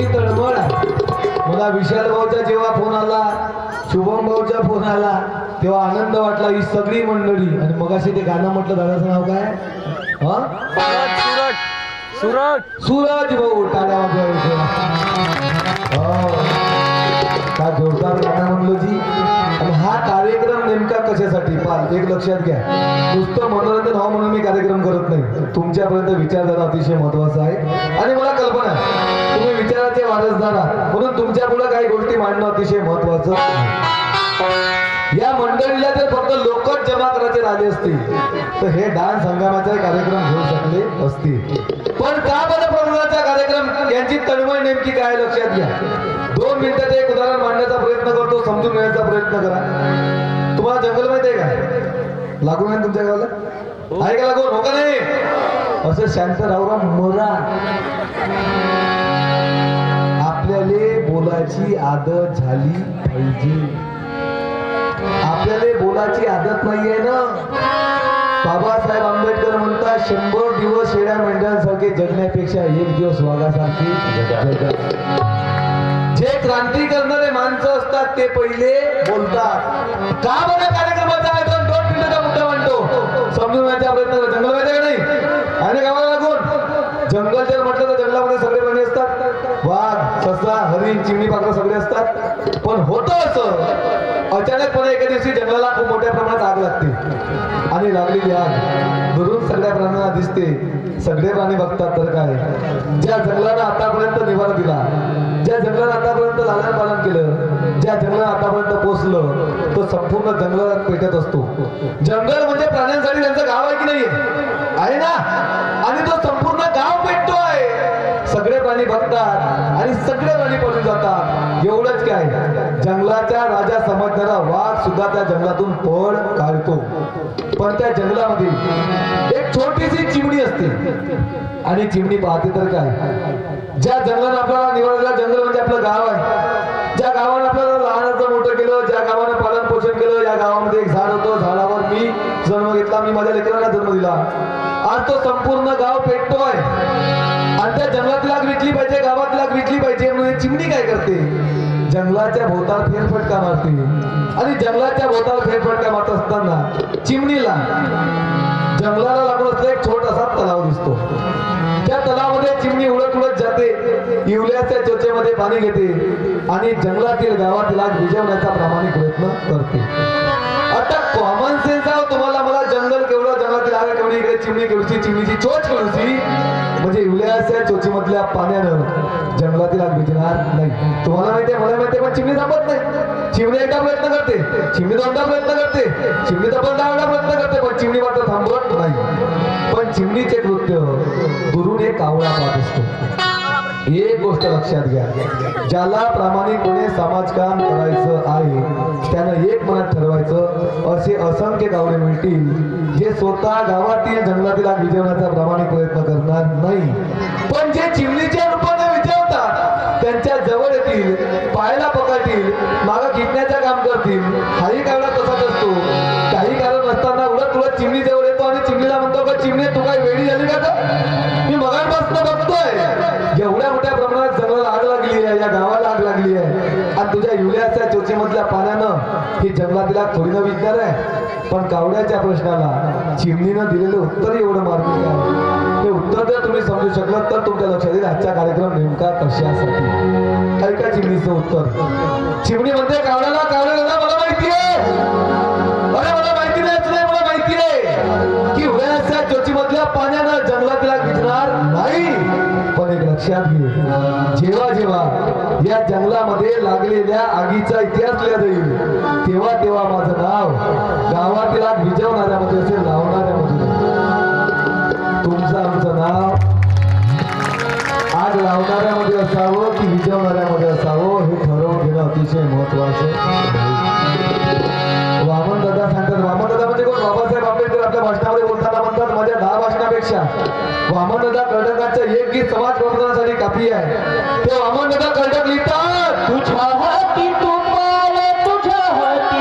मनाची तळमळ. मला विशाल भाऊच्या जेव्हा फोन आला शुभम भाऊच्या फोन आला तेव्हा आनंद वाटला ही सगळी मंडळी. आणि मग अशी ते गाणं म्हटलं दादाचं नाव काय? सुरज सुरज सुरज भाऊ टाळ्या वाजवायला हो. जोरदार गाणं म्हणलो जी? आणि हा कार्यक्रम नेमका कशासाठी? पाल एक लक्षात घ्या. नुसतं मनोरंजन व्हावं म्हणून मी कार्यक्रम करत नाही. तुमच्यापर्यंत विचारधारा अतिशय महत्त्वाचा आहे. आणि मला कल्पना आहे. विचाराचे वारसदारा म्हणून तुमच्यापुढे काही गोष्टी मांडणं अतिशय महत्वाचं या मंडळीला जर फक्त लोकच जमा करायचे राहिले असतील तर हे डान्स हंगामाचा कार्यक्रम घेऊ शकले असतील. पण का बरं प्रबोधनाचा कार्यक्रम? यांची तळमळ नेमकी काय लक्षात घ्या. दोन मिनिटाचं एक उदाहरण मांडण्याचा प्रयत्न करतो समजून घेण्याचा प्रयत्न करा. तुम्हाला जंगल माहिती आहे का? लागून नाही तुमच्या गावाला? आहे का लागून हो का नाही? असं शांत राहुराम मरा. आपल्याला बोलायची आदत झाली पाहिजे. आपल्याला बोलाची आदत नाहीये ना? बाबासाहेब आंबेडकर म्हणतात शंभर दिवस शेड्या मेंढ्यांसारखे जगण्यापेक्षा एक दिवस वाघासारखे जगा. जे क्रांती करणारे माणसं असतात ते पहिले बोलतात. का बरं कार्यक्रमाचा आयोजन? दोन मिनिटाचा मुद्दा मांडतो समजून घेण्याचा प्रयत्न करा जंगल माहिती आहे का नाही आणि गावाला लागून जंगल जर म्हटलं तर जंगलामध्ये सगळे प्राणी असतात वाघ ससा हरिण चिमणी पात्र सगळे असतात. पण होतं असं. अचानकपणे एका दिवशी जंगलाला खूप मोठ्या प्रमाणात आग लागते. आणि लागलेली आग. दुरून सगळ्या प्राण्यांना दिसते. सगळे प्राणी बघतात तर काय. ज्या जंगलानं आतापर्यंत निवारा दिला ज्या जंगलानं आतापर्यंत लालन पालन केलं ज्या जंगलानं आतापर्यंत पोचलं तो संपूर्ण जंगलात पेटत असतो. जंगल म्हणजे प्राण्यांसाठी त्यांचं गाव आहे. सगळे प्राणी बघतात आणि सगळे प्राणी पळून जातात. एवढंच काय? जंगलाच्या राजा समजणारा वाघ सुद्धा त्या जंगलातून पळ काढतो. पण त्या जंगलामध्ये एक छोटीशी चिमणी असते. आणि चिमणी पाहते तर काय? ज्या जंगलानं आपल्याला निवडलेला जंगल म्हणजे आपलं गाव आहे. ज्या गावानं आपल्याला लहानाचं मोठं केलं ज्या गावानं पालन पोषण केलं या गावामध्ये एक झाड होतं. झाडावर मी जन्म घेतला मी माझ्या लेकरांना जन्म दिला. आज तो संपूर्ण गाव पेटतोय. आणि त्या जंगलात लाग विकली पाहिजे गावात लाग विकली पाहिजे म्हणून चिमणी काय करते? जंगलाच्या भोवताल फेरफटका मारते. आणि जंगलाच्या भोवताल फेरफटका मारत असताना चिमणीला जंगलाला लागून असलेला एक छोटासा तलाव दिसतो. त्या तलावामध्ये चिमणी उडत उडत जाते इवल्याच्या चोचेमध्ये पाणी घेते आणि जंगलातील गावातील आग विजवण्याचा प्रामाणिक प्रयत्न करते. आता कॉमन सेन्स आहे हो तुम्हाला मला जंगल केवढं जंगलातील आग केवढी इकडे चिमणी केवढी चिमणीची चोच केवढी या चोचीमधल्या पाण्यानं. जंगलातील आग विझणार नाही. तुम्हाला माहिती आहे मला माहिती आहे पण चिमणी थांबत नाही. चिमणी एकदा प्रयत्न करते. चिमणी दोनदा प्रयत्न करते. चिमणी तर दहावेळा प्रयत्न करते पण चिमणी मात्र थांबत नाही. पण चिमणीचे नृत्य दुरून एक कावळा पाहत असतो. एक गोष्ट लक्षात घ्या. ज्याला प्रामाणिकपणे समाजकाम करायचं आहे त्यानं एक मनात ठरवायचं असे असंख्य गावडे मिळतील जे स्वतः गावातील जंगलातील आग विजवण्याचा प्रामाणिक प्रयत्न करणार नाही. चिमणी जवळ येतो आणि चिमणीला म्हणतो का चिमणी तू काय वेळी झाली का मी मगांपासून बघतोय. एवढ्या मोठ्या प्रमाणात जंगलाला आग लागली आहे या गावाला आग लागली आहे. आणि तुझ्या युरियाच्या चोचीमधल्या पाण्यानं ही जंगलातील आग थोडी न विकणार आहे. पण कावड्याच्या प्रश्नाला चिमणीनं दिलेलं उत्तर एवढं मार्मिक आहे. ते उत्तर जर तुम्ही समजू शकलात तर तुमच्या लक्षात येईल आजचा कार्यक्रम नेमका कशासाठी? ऐका चिमणीचं उत्तर. चिमणी म्हणते कावड्याला कावड्याला मला माहिती आहे. लक्षात घे. जेव्हा जेव्हा या जंगलामध्ये लागलेल्या आगीचा इतिहास लिहिला जाईल तेव्हा तेव्हा माझं नाव गावातील आग विझवणाऱ्यामध्ये असेल लावणाऱ्यामध्ये तुमचं आमचं नाव आग लावणाऱ्यामध्ये असावं की विझवणाऱ्यामध्ये असावं हे ठरवून घेणं अतिशय महत्वाचं वामन दादा सांगतात वामन दादा म्हणजे कोण? बाबासाहेब आंबेडकर आपल्या भाषणामध्ये बोलताना म्हणतात माझ्या दहा भाषणापेक्षा वामनदा कर्टकांचं एक गीत समाज प्रबोधनासाठी काफी आहे. ते वामनदा कर्टक लिहितात तुझ्या हाती तू